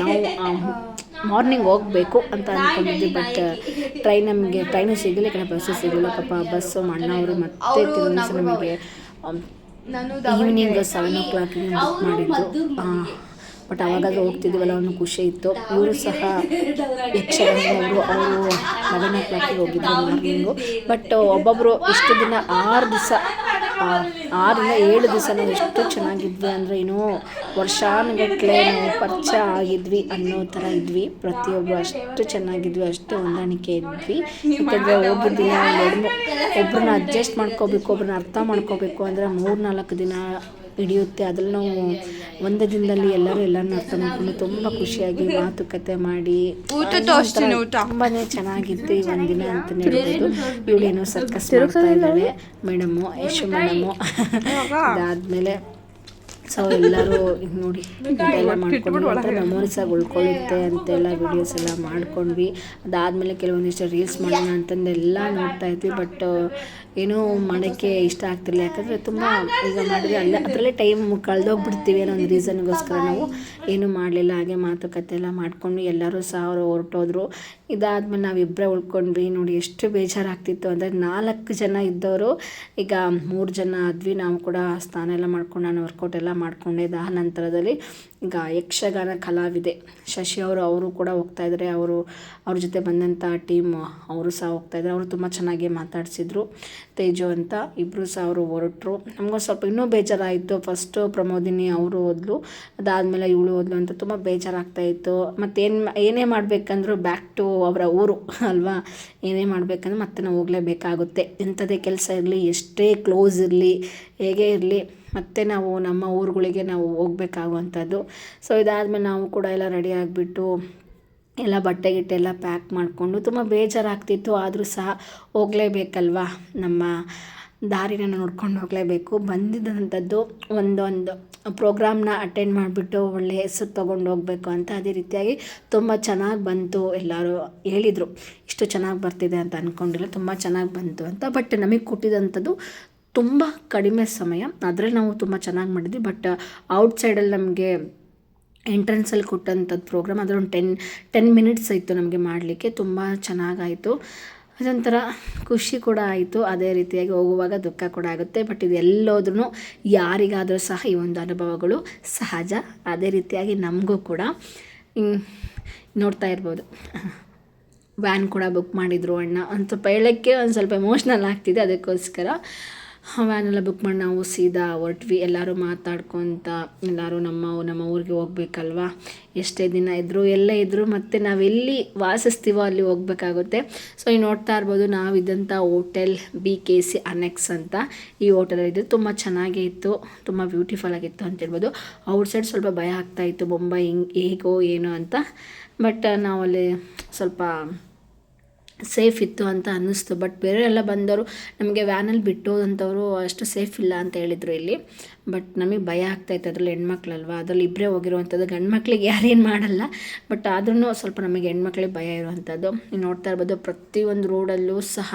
Speaker 1: ನಾವು ಮಾರ್ನಿಂಗ್ ಹೋಗಬೇಕು ಅಂತ ಅಂದ್ಕೊಂಡಿದ್ವಿ ಬಟ್ ಟ್ರೈನ್ ನಮಗೆ ಟ್ರೈನು ಸಿಗಲಿಲ್ಲ ಈ ಕಡೆ ಬಸ್ಸು ಸಿಗಲಿಲ್ಲ ಪಾಪ ಬಸ್ಸು ಅಣ್ಣವರು ಮತ್ತೆ ತಿರುಗಿಸಿ ನಮಗೆ ಈವ್ನಿಂಗ್ ಸೆವೆನ್ ಓ ಕ್ಲಾಕಿಗೆ ಬುಕ್ ಮಾಡಿದ್ದು. ಬಟ್ ಅವಾಗಾದ್ರೂ ಹೋಗ್ತಿದ್ದೀವಲ್ಲ ಅವನು ಖುಷಿ ಇತ್ತು. ಇವರು ಸಹ ಯಕ್ಷಗಾನದವರು ಅವರು ಸೆವೆನ್ ಓ ಕ್ಲಾಕಿಗೆ ಹೋಗಿದ್ದರು ಮಾರ್ನಿಂಗು ಬಟ್ ಒಬ್ಬೊಬ್ಬರು ಇಷ್ಟು ದಿನ ಆರು ದಿವಸ ಆರರಿಂದ ಏಳು ದಿವಸ ನಾವು ಎಷ್ಟು ಚೆನ್ನಾಗಿದ್ವಿ ಅಂದರೆ ಏನೋ ವರ್ಷಾನುಗಟ್ಟಲೆ ನಾವು ಪರಿಚಯ ಆಗಿದ್ವಿ ಅನ್ನೋ ಥರ ಇದ್ವಿ. ಪ್ರತಿಯೊಬ್ಬರು ಅಷ್ಟು ಚೆನ್ನಾಗಿದ್ವಿ, ಅಷ್ಟು ಹೊಂದಾಣಿಕೆ ಇದ್ವಿ. ಯಾಕಂದರೆ ಹೋಗಿದ್ದಿನ ಎರಡು ಒಬ್ರನ್ನ ಅಡ್ಜಸ್ಟ್ ಮಾಡ್ಕೋಬೇಕು, ಒಬ್ರನ್ನ ಅರ್ಥ ಮಾಡ್ಕೋಬೇಕು ಅಂದರೆ ಮೂರು ನಾಲ್ಕು ದಿನ ಹಿಡಿಯುತ್ತೆ. ಅದ್ರಲ್ಲಿ ನಾವು ಒಂದೇ ದಿನದಲ್ಲಿ ಎಲ್ಲರೂ ಎಲ್ಲರನ್ನ ಅರ್ಥ ಮಾಡ್ಕೊಂಡು ತುಂಬ ಖುಷಿಯಾಗಿ ಮಾತುಕತೆ ಮಾಡಿ ತುಂಬಾನೇ ಚೆನ್ನಾಗಿತ್ತು ಈ ಒಂದಿನ ಅಂತಲೇ ಹೇಳ್ಬೋದು. ಇವಳೇನೋ ಸರ್ಕಸ್ ಮಾಡ್ತಾ ಇದ್ದಾಳೆ. Madam Yashu madam. ಅದಾದಮೇಲೆ ಸೊ ಎಲ್ಲರೂ ಈಗ ನೋಡಿ ಇದೆಲ್ಲ ಮಾಡ್ಕೊಂಡು ಅಂತ ಮೆಮೊರೀಸ್ ಆಗಿ ಉಳ್ಕೊಳ್ಳುತ್ತೆ ಅಂತೆಲ್ಲ ವಿಡಿಯೋಸ್ ಎಲ್ಲ ಮಾಡ್ಕೊಂಡ್ವಿ. ಅದಾದಮೇಲೆ ಕೆಲವೊಂದಿಷ್ಟು ರೀಲ್ಸ್ ಮಾಡೋಣ ಅಂತಂದು ಎಲ್ಲ ನೋಡ್ತಾ ಇದ್ವಿ ಬಟ್ ಏನೂ ಮಾಡೋಕ್ಕೆ ಇಷ್ಟ ಆಗ್ತಿಲ್ಲ ಯಾಕಂದರೆ ತುಂಬ ಈಗ ಮಾಡಿದ್ರೆ ಅಲ್ಲೇ ಅದರಲ್ಲೇ ಟೈಮ್ ಕಳೆದೋಗ್ಬಿಡ್ತೀವಿ ಅನ್ನೋ ಒಂದು ರೀಸನ್ಗೋಸ್ಕರ ನಾವು ಏನೂ ಮಾಡಲಿಲ್ಲ ಹಾಗೆ ಮಾತುಕತೆ ಎಲ್ಲ ಮಾಡ್ಕೊಂಡು ಎಲ್ಲರೂ ಸಹ ಅವರು ಹೊರಟೋದ್ರು. ಇದಾದ್ಮೇಲೆ ನಾವಿಬ್ಬರೇ ಉಳ್ಕೊಂಡ್ವಿ. ನೋಡಿ ಎಷ್ಟು ಬೇಜಾರಾಗ್ತಿತ್ತು ಅಂದರೆ ನಾಲ್ಕು ಜನ ಇದ್ದವರು ಈಗ ಮೂರು ಜನ ಆದ್ವಿ. ನಾವು ಕೂಡ ಸ್ನಾನ ಎಲ್ಲ ಮಾಡ್ಕೊಂಡು ನಾನು ವರ್ಕೌಟ್ ಎಲ್ಲ ಮಾಡಿಕೊಂಡೆ. ಆ ನಂತರದಲ್ಲಿ ಈಗ ಯಕ್ಷಗಾನ ಕಲಾವಿದೆ ಶಶಿ ಅವರು ಅವರು ಕೂಡ ಹೋಗ್ತಾ ಇದ್ದಾರೆ ಅವರು, ಅವ್ರ ಜೊತೆ ಬಂದಂಥ ಟೀಮ್ ಅವರು ಸಹ ಹೋಗ್ತಾ ಇದ್ದಾರೆ ಅವರು ತುಂಬ ಚೆನ್ನಾಗಿ ಮಾತಾಡಿಸಿದ್ರು. ತೇಜು ಅಂತ ಇಬ್ಬರು ಸಹ ಅವರು ಹೊರಟರು. ನಮಗೂ ಸ್ವಲ್ಪ ಇನ್ನೂ ಬೇಜಾರಾಯಿತು. ಫಸ್ಟು ಪ್ರಮೋದಿನಿ ಅವರು ಹೋದ್ಲು. ಅದಾದಮೇಲೆ ಇವಳು ಓದ್ಲು ಅಂತ ತುಂಬ ಬೇಜಾರಾಗ್ತಾ ಇತ್ತು. ಮತ್ತೇನು ಏನೇ ಮಾಡಬೇಕಂದ್ರೂ ಬ್ಯಾಕ್ ಟು ಅವರ ಊರು ಅಲ್ವಾ? ಏನೇ ಮಾಡಬೇಕಂದ್ರೆ ಮತ್ತೆ ನಾವು ಹೋಗಲೇಬೇಕಾಗುತ್ತೆ. ಎಂಥದೇ ಕೆಲಸ ಇರಲಿ, ಎಷ್ಟೇ ಕ್ಲೋಸ್ ಇರಲಿ, ಹೇಗೆ ಇರಲಿ. ಮತ್ತೆ ನಾವು ನಮ್ಮ ಊರುಗಳಿಗೆ ನಾವು ಹೋಗ್ಬೇಕಾಗುವಂಥದ್ದು. ಸೊ ಇದಾದಮೇಲೆ ನಾವು ಕೂಡ ಎಲ್ಲ ರೆಡಿ ಆಗಿಬಿಟ್ಟು ಎಲ್ಲ ಬಟ್ಟೆ ಗಿಟ್ಟೆ ಎಲ್ಲ ಪ್ಯಾಕ್ ಮಾಡಿಕೊಂಡು ತುಂಬ ಬೇಜಾರಾಗ್ತಿತ್ತು, ಆದರೂ ಸಹ ಹೋಗಲೇಬೇಕಲ್ವಾ? ನಮ್ಮ ದಾರಿನ ನೋಡ್ಕೊಂಡು ಹೋಗಲೇಬೇಕು. ಬಂದಿದ್ದಂಥದ್ದು ಒಂದೊಂದು ಪ್ರೋಗ್ರಾಮ್ನ ಅಟೆಂಡ್ ಮಾಡಿಬಿಟ್ಟು ಒಳ್ಳೆ ಹೆಸರು ತೊಗೊಂಡು ಹೋಗಬೇಕು ಅಂತ ಅದೇ ರೀತಿಯಾಗಿ ತುಂಬ ಚೆನ್ನಾಗಿ ಬಂತು ಎಲ್ಲರೂ ಹೇಳಿದರು. ಇಷ್ಟು ಚೆನ್ನಾಗಿ ಬರ್ತಿದೆ ಅಂತ ಅಂದ್ಕೊಂಡಿಲ್ಲ ತುಂಬ ಚೆನ್ನಾಗಿ ಬಂತು ಅಂತ. ಬಟ್ ನಮಗೆ ಕೊಟ್ಟಿದ್ದಂಥದ್ದು ತುಂಬ ಕಡಿಮೆ ಸಮಯ. ಅದರಲ್ಲಿ ನಾವು ತುಂಬ ಚೆನ್ನಾಗಿ ಮಾಡಿದ್ವಿ. ಬಟ್ ಔಟ್ಸೈಡಲ್ಲಿ ನಮಗೆ ಎಂಟ್ರೆನ್ಸಲ್ಲಿ ಕೊಟ್ಟಂಥದ್ದು ಪ್ರೋಗ್ರಾಮ್ ಅದರೊಂದು ಟೆನ್ ಟೆನ್ ಮಿನಿಟ್ಸ್ ಇತ್ತು ನಮಗೆ ಮಾಡಲಿಕ್ಕೆ. ತುಂಬ ಚೆನ್ನಾಗಾಯಿತು. ಅದೊಂಥರ ಖುಷಿ ಕೂಡ ಆಯಿತು. ಅದೇ ರೀತಿಯಾಗಿ ಹೋಗುವಾಗ ದುಃಖ ಕೂಡ ಆಗುತ್ತೆ. ಬಟ್ ಇದು ಎಲ್ಲೋದ್ರೂ ಯಾರಿಗಾದರೂ ಸಹ ಈ ಒಂದು ಅನುಭವಗಳು ಸಹಜ. ಅದೇ ರೀತಿಯಾಗಿ ನಮಗೂ ಕೂಡ. ನೋಡ್ತಾ ಇರ್ಬೋದು. ವ್ಯಾನ್ ಕೂಡ ಬುಕ್ ಮಾಡಿದರು ಅಣ್ಣ. ಒಂದು ಸ್ವಲ್ಪ ಹೇಳೋಕ್ಕೆ ಒಂದು ಸ್ವಲ್ಪ ಎಮೋಷ್ನಲ್ ಆಗ್ತಿದೆ ಅದಕ್ಕೋಸ್ಕರ. ವ್ಯಾನೆಲ್ಲ ಬುಕ್ ಮಾಡಿ ನಾವು ಸೀದಾ ಹೊರಟ್ವಿ. ಎಲ್ಲರೂ ಮಾತಾಡ್ಕೊತ ಎಲ್ಲರೂ ನಮ್ಮ ನಮ್ಮ ಊರಿಗೆ ಹೋಗ್ಬೇಕಲ್ವಾ? ಎಷ್ಟೇ ದಿನ ಇದ್ದರೂ ಎಲ್ಲ ಇದ್ದರೂ ಮತ್ತು ನಾವೆಲ್ಲಿ ವಾಸಿಸ್ತೀವೋ ಅಲ್ಲಿ ಹೋಗ್ಬೇಕಾಗುತ್ತೆ. ಸೊ ಈಗ ನೋಡ್ತಾ ಇರ್ಬೋದು ನಾವಿದ್ದಂಥ hotel B K C annex ಅಂತ ಈ ಹೋಟೆಲಲ್ಲಿದ್ದು ತುಂಬ ಚೆನ್ನಾಗೇ ಇತ್ತು. ತುಂಬ ಬ್ಯೂಟಿಫುಲ್ ಆಗಿತ್ತು ಅಂತ ಹೇಳ್ಬೋದು. ಔಟ್ ಸೈಡ್ ಸ್ವಲ್ಪ ಭಯ ಆಗ್ತಾಯಿತ್ತು ಬೊಂಬೈ ಹಿಂಗೆ, ಹೇಗೋ ಏನೋ ಅಂತ. ಬಟ್ ನಾವಲ್ಲಿ ಸ್ವಲ್ಪ ಸೇಫ್ ಇತ್ತು ಅಂತ ಅನ್ನಿಸ್ತು. ಬಟ್ ಬೇರೆ ಎಲ್ಲ ಬಂದವರು ನಮಗೆ ವ್ಯಾನಲ್ಲಿ ಬಿಟ್ಟೋದಂಥವ್ರು ಅಷ್ಟು ಸೇಫ್ ಇಲ್ಲ ಅಂತ ಹೇಳಿದರು ಇಲ್ಲಿ. ಬಟ್ ನಮಗೆ ಭಯ ಆಗ್ತಾಯಿತ್ತು ಅದರಲ್ಲಿ ಹೆಣ್ಮಕ್ಳಲ್ವ? ಅದರಲ್ಲಿ ಇಬ್ಬರೇ ಹೋಗಿರುವಂಥದ್ದು. ಗಂಡು ಮಕ್ಳಿಗೆ ಯಾರೇನು ಮಾಡಲ್ಲ. ಬಟ್ ಆದ್ರೂ ಸ್ವಲ್ಪ ನಮಗೆ ಹೆಣ್ಮಕ್ಳಿಗೆ ಭಯ ಇರುವಂಥದ್ದು. ನೋಡ್ತಾ ಇರ್ಬೋದು ಪ್ರತಿಯೊಂದು ರೋಡಲ್ಲೂ ಸಹ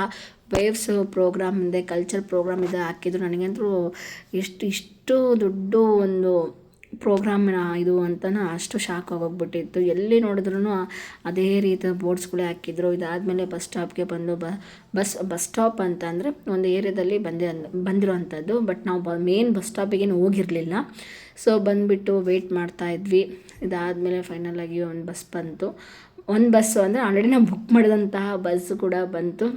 Speaker 1: ವೇವ್ಸ್ ಪ್ರೋಗ್ರಾಮ್ ಇದೆ ಕಲ್ಚರ್ ಪ್ರೋಗ್ರಾಮ್ ಇದೆ ಹಾಕಿದ್ರು. ನನಗಂತೂ ಎಷ್ಟು, ಇಷ್ಟು ದೊಡ್ಡ ಒಂದು ಪ್ರೋಗ್ರಾಮಿನ ಇದು ಅಂತಲೂ ಅಷ್ಟು ಶಾಕ್ ಆಗೋಗ್ಬಿಟ್ಟಿತ್ತು. ಎಲ್ಲಿ ನೋಡಿದ್ರೂ ಅದೇ ರೀತಿಯ ಬೋರ್ಡ್ಸ್ಗಳೇ ಹಾಕಿದ್ರು. ಇದಾದಮೇಲೆ ಬಸ್ ಸ್ಟಾಪ್ಗೆ ಬಂದು ಬ ಬಸ್ ಬಸ್ ಸ್ಟಾಪ್ ಅಂತ ಅಂದರೆ ಒಂದು ಏರಿಯಾದಲ್ಲಿ ಬಂದೇ ಬಂದಿರೋವಂಥದ್ದು. ಬಟ್ ನಾವು ಬ ಮೇನ್ ಬಸ್ ಸ್ಟಾಪಿಗೇನು ಹೋಗಿರಲಿಲ್ಲ. ಸೊ ಬಂದುಬಿಟ್ಟು ವೆಯ್ಟ್ ಮಾಡ್ತಾ ಇದ್ವಿ. ಇದಾದಮೇಲೆ ಫೈನಲಾಗಿ ಒಂದು ಬಸ್ ಬಂತು. ಒಂದು ಬಸ್ಸು ಅಂದರೆ ಆಲ್ರೆಡಿ ನಾವು ಬುಕ್ ಮಾಡಿದಂತಹ ಬಸ್ ಕೂಡ ಬಂತು.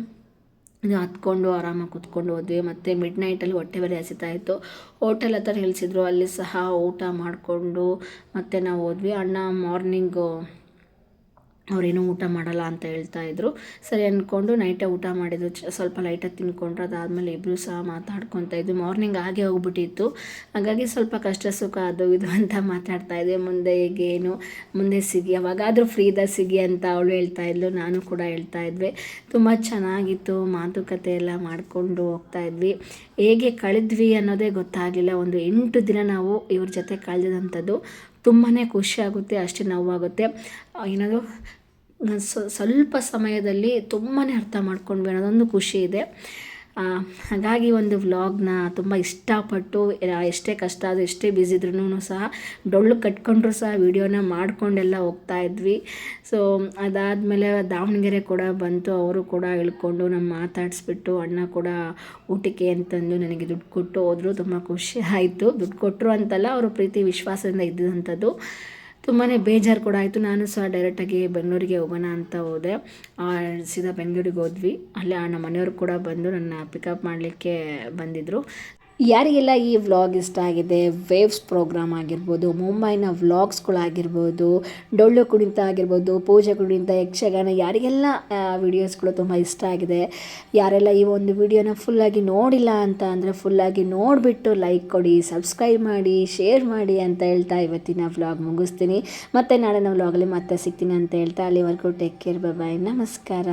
Speaker 1: ಹತ್ಕೊಂಡು ಆರಾಮಾಗಿ ಕೂತ್ಕೊಂಡು ಹೋದ್ವಿ. ಮತ್ತು ಮಿಡ್ ನೈಟಲ್ಲಿ ಹೊಟ್ಟೆ ಬರೆ ಹಸಿತಾ ಇತ್ತು. ಹೋಟೆಲ್ ಹತ್ರ ನಿಲ್ಲಿಸಿದ್ರು ಅಲ್ಲಿ ಸಹ ಊಟ ಮಾಡಿಕೊಂಡು ಮತ್ತು ನಾವು ಹೋದ್ವಿ. ಅಣ್ಣ ಮಾರ್ನಿಂಗು ಅವರೇನು ಊಟ ಮಾಡಲ್ಲ ಅಂತ ಹೇಳ್ತಾ ಇದ್ರು. ಸರಿ ಅಂದ್ಕೊಂಡು ನೈಟೇ ಊಟ ಮಾಡಿದ್ರು. ಸ್ವಲ್ಪ ಲೈಟಾಗಿ ತಿನ್ಕೊಂಡ್ರು. ಅದಾದಮೇಲೆ ಇಬ್ಬರು ಸಹ ಮಾತಾಡ್ಕೊತಾ ಇದ್ವಿ ಮಾರ್ನಿಂಗ್ ಆಗೇ ಹೋಗ್ಬಿಟ್ಟಿತ್ತು. ಹಾಗಾಗಿ ಸ್ವಲ್ಪ ಕಷ್ಟ ಸುಖ ಅದು ಇದು ಅಂತ ಮಾತಾಡ್ತಾ ಇದ್ವಿ. ಮುಂದೆ ಹೇಗೇನು, ಮುಂದೆ ಸಿಗಿ. ಯಾವಾಗಾದರೂ ಫ್ರೀದಾಗ ಸಿಗಿ ಅಂತ ಅವಳು ಹೇಳ್ತಾ ಇದ್ಲು. ನಾನು ಕೂಡ ಹೇಳ್ತಾ ಇದ್ವಿ. ತುಂಬ ಚೆನ್ನಾಗಿತ್ತು. ಮಾತುಕತೆ ಎಲ್ಲ ಮಾಡಿಕೊಂಡು ಹೋಗ್ತಾ ಇದ್ವಿ. ಹೇಗೆ ಕಳೆದ್ವಿ ಅನ್ನೋದೇ ಗೊತ್ತಾಗಲಿಲ್ಲ. ಒಂದು ಎಂಟು ದಿನ ನಾವು ಇವ್ರ ಜೊತೆ ಕಳೆದಂಥದ್ದು. ತುಂಬಾ ಖುಷಿ ಆಗುತ್ತೆ, ಅಷ್ಟೇ ನೋವಾಗುತ್ತೆ. ಏನಾದರೂ ಸ್ವ- ಸ್ವಲ್ಪ ಸಮಯದಲ್ಲಿ ತುಂಬಾ ಅರ್ಥ ಮಾಡ್ಕೊಂಡ್ವಿ ಅನ್ನೋದೊಂದು ಖುಷಿ ಇದೆ. ಹಾಗಾಗಿ ಒಂದು ವ್ಲಾಗ್ನ ತುಂಬ ಇಷ್ಟಪಟ್ಟು ಎಷ್ಟೇ ಕಷ್ಟ ಆದರೂ, ಎಷ್ಟೇ ಬ್ಯುಸಿ ಇದ್ರೂ ಸಹ ಡೊಳ್ಳು ಕಟ್ಕೊಂಡ್ರು ಸಹ ವೀಡಿಯೋನ ಮಾಡ್ಕೊಂಡೆಲ್ಲ ಹೋಗ್ತಾ ಇದ್ವಿ. ಸೊ ಅದಾದಮೇಲೆ ದಾವಣಗೆರೆ ಕೂಡ ಬಂತು, ಅವರು ಕೂಡ ಇಳ್ಕೊಂಡು ನಮ್ಮ ಮಾತಾಡಿಸ್ಬಿಟ್ಟು, ಅಣ್ಣ ಕೂಡ ಊಟಕ್ಕೆ ಅಂತಂದು ನನಗೆ ದುಡ್ಡು ಕೊಟ್ಟು ಹೋದರು, ತುಂಬ ಖುಷಿ ಆಯಿತು. ದುಡ್ಡು ಕೊಟ್ಟರು ಅಂತಲ್ಲ, ಅವರು ಪ್ರೀತಿ, ವಿಶ್ವಾಸದಿಂದ ಇದ್ದಂಥದ್ದು ತುಂಬಾ ಬೇಜಾರು ಕೂಡ ಆಯಿತು. ನಾನು ಸಹ ಡೈರೆಕ್ಟಾಗಿ ಬೆಂಗಳೂರಿಗೆ ಹೋಗೋಣ ಅಂತ ಹೋದೆ. ಸೀದಾ ಬೆಂಗಳೂರಿಗೆ ಹೋದ್ವಿ. ಅಲ್ಲೇ ನಮ್ಮ ಮನೆಯವರು ಕೂಡ ಬಂದು ನನ್ನ ಪಿಕಪ್ ಮಾಡಲಿಕ್ಕೆ ಬಂದಿದ್ದರು ಯಾರಿಗೆಲ್ಲ ಈ ವ್ಲಾಗ್ ಇಷ್ಟ ಆಗಿದೆ? ವೇವ್ಸ್ ಪ್ರೋಗ್ರಾಮ್ ಆಗಿರ್ಬೋದು, ಮುಂಬೈನ ವ್ಲಾಗ್ಸ್ಗಳಾಗಿರ್ಬೋದು, ಡೊಳ್ಳು ಕುಣಿತ ಆಗಿರ್ಬೋದು, ಪೂಜೆ ಕುಣಿತ, ಯಕ್ಷಗಾನ, ಯಾರಿಗೆಲ್ಲ ವಿಡಿಯೋಸ್ಗಳು ತುಂಬ ಇಷ್ಟ ಆಗಿದೆ? ಯಾರೆಲ್ಲ ಈ ಒಂದು ವಿಡಿಯೋನ ಫುಲ್ಲಾಗಿ ನೋಡಿಲ್ಲ ಅಂತ ಅಂದರೆ ಫುಲ್ಲಾಗಿ ನೋಡಿಬಿಟ್ಟು ಲೈಕ್ ಕೊಡಿ ಸಬ್ಸ್ಕ್ರೈಬ್ ಮಾಡಿ ಶೇರ್ ಮಾಡಿ ಅಂತ ಹೇಳ್ತಾ ಇವತ್ತಿನ ವ್ಲಾಗ್ ಮುಗಿಸ್ತೀನಿ. ಮತ್ತು ನಾಳೆ ನಾವು ವ್ಲಾಗಲ್ಲಿ ಮತ್ತೆ ಸಿಗ್ತೀನಿ ಅಂತ ಹೇಳ್ತಾ ಅಲ್ಲಿವರೆಗೂ ಟೇಕ್ ಕೇರ್ ಬಾಯ್ ನಮಸ್ಕಾರ.